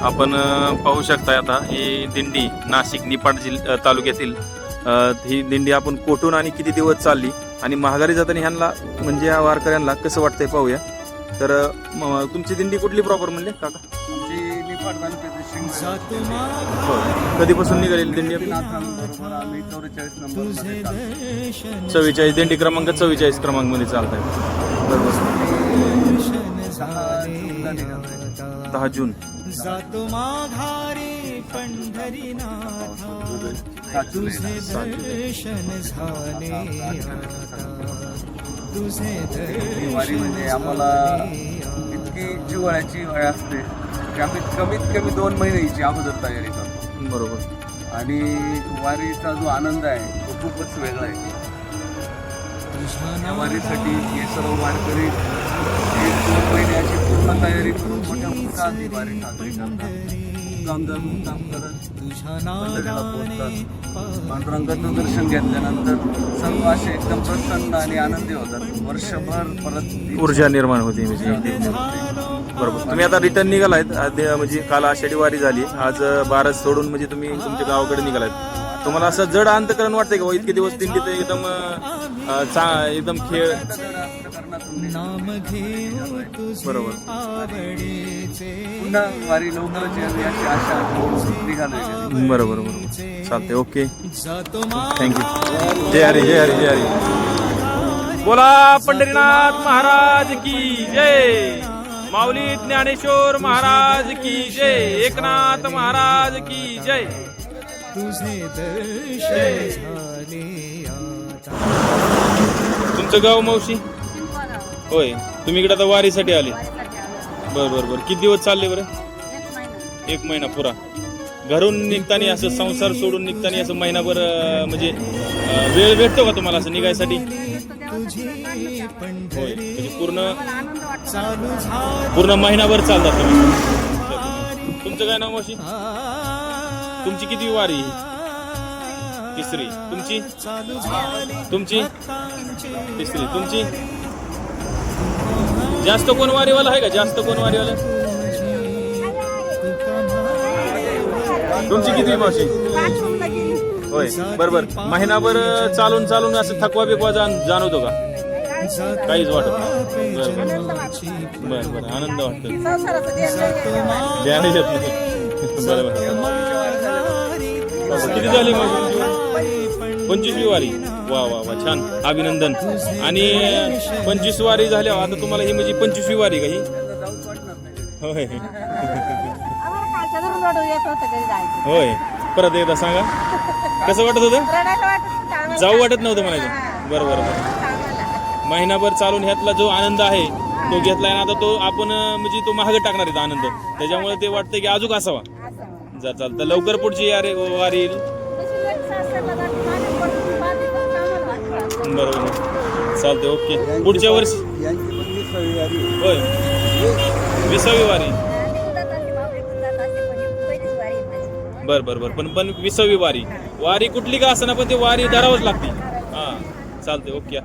आपण पाहू शकताय आता ही दिंडी नाशिक निपाट जिल तालुक्यातील ही दिंडी आपण कोठून आणि किती दिवस चालली आणि महागारी जाताना ह्यांना म्हणजे या वारकऱ्यांना कसं वाटतंय पाहूया. तर तुमची दिंडी कुठली प्रॉपर म्हणले काका? कधीपासून निघालेली दिंडी. चव्वेचाळीस दिंडी क्रमांक चव्वेचाळीस क्रमांकमध्ये चालत आहे बरोबर. दहा जून. जातो माघारी पंढरीनाथ. जुलैला. दर्शन झाले तुझे म्हणजे आम्हाला इतकी जिव्हाळ्याची वेळ असते की आम्ही कमीत कमी दोन महिने हिची अगोदर तयारी करतो. बरोबर. आणि वारीचा जो आनंद आहे तो खूपच वेगळा आहे. वारीसाठी हे सर्व वारकरी एक दोन महिन्याची पूर्ण तयारी करून मोठ्या उत्साहात ही वारी साजरी करतात. मुक्कामदार मुक्काम करत पंढरीला पोहोचतात. पांडुरंगाचं दर्शन घेतल्यानंतर सर्व असे एकदम प्रसन्न आणि आनंदी होतात. वर्षभर परत ऊर्जा निर्माण होते म्हणजे बरोबर. तुम्ही आता रिटर्न निघालायत. आधी म्हणजे काल आषाढी वारी झाली. आज बारस सोडून म्हणजे तुम्ही तुमच्या गावाकडे निघालायत. तुम्हाला असं जड अंतकरण वाटतंय का? बुवा, इतके दिवस दिंडीत एकदम चा एकदम खेळ नाम घेऊ तुझे बरोबर. आवडीचे. पुन्हा वारी लवकरच यावी अशी आशा निघालोय घरी. बरोबर बरोबर. चालते ओके. थँक्यू जय हरी जय हरी जय हरी. बोला पंढरीनाथ महाराज की जय. माऊली ज्ञानेश्वर महाराज की जय. एकनाथ महाराज की जय. तुझे दर्शन झाले तुमचं गाव मावशी? होय. तुम्ही इकडे आता वारीसाठी आले. बर बर बर. किती दिवस चालले बरं? एक महिना. पुरा. घरून निघताना असं संसार सोडून निघताना असं महिनाभर अं, म्हणजे अं, वेळ भेटतो का तुम्हाला असं निघायसाठी? होय. म्हणजे पूर्ण पूर्ण महिनाभर चालतात तुम्ही? तुमचं काय नाव मावशी? तुमची किती वारी ही? तिसरी. तुमची? तुमची? तिसरी. तुमची? जास्त कोण वारीवाला आहे का? जास्त कोण वारीवाला? तुमची किती मावशी? होय बरोबर. महिनाभर चालून चालून असं थकवा बिकवा जाण जाणवतो का? काहीच वाटत नाही. बरं बरं बरं. आनंद वाटतो. ध्यान येत नाही. बरं बरं. किती झाली मग पंचवीसवी वारी. वा वा वा छान. अभिनंदन. आणि पंचवीस वारी झाल्यावर आता तुम्हाला ही म्हणजे पंचवीसवी वारी का ही? होय. होय. परत एकदा सांगा. कसं वाटत होतं. जाऊ वाटत नव्हतं म्हणायचं. बरं बरं बरं. महिनाभर चालून ह्यातला जो आनंद आहे तो घेतलाय आणि आता तो आपण म्हणजे तो महाग टाकणार आहे आनंद. त्याच्यामुळे ते वाटतं की अजून असावा. असं. जर चालतं. लवकर पुढची यार वारी येईल. बरोबर चालते ओके. पुढच्या वर्षी विसावी वारी होय. विसावी वारी बर बर बर. पण पण विसावी वारी वारी कुठली का असना पण ती वारी धरावच लागते. हा. चालते ओके.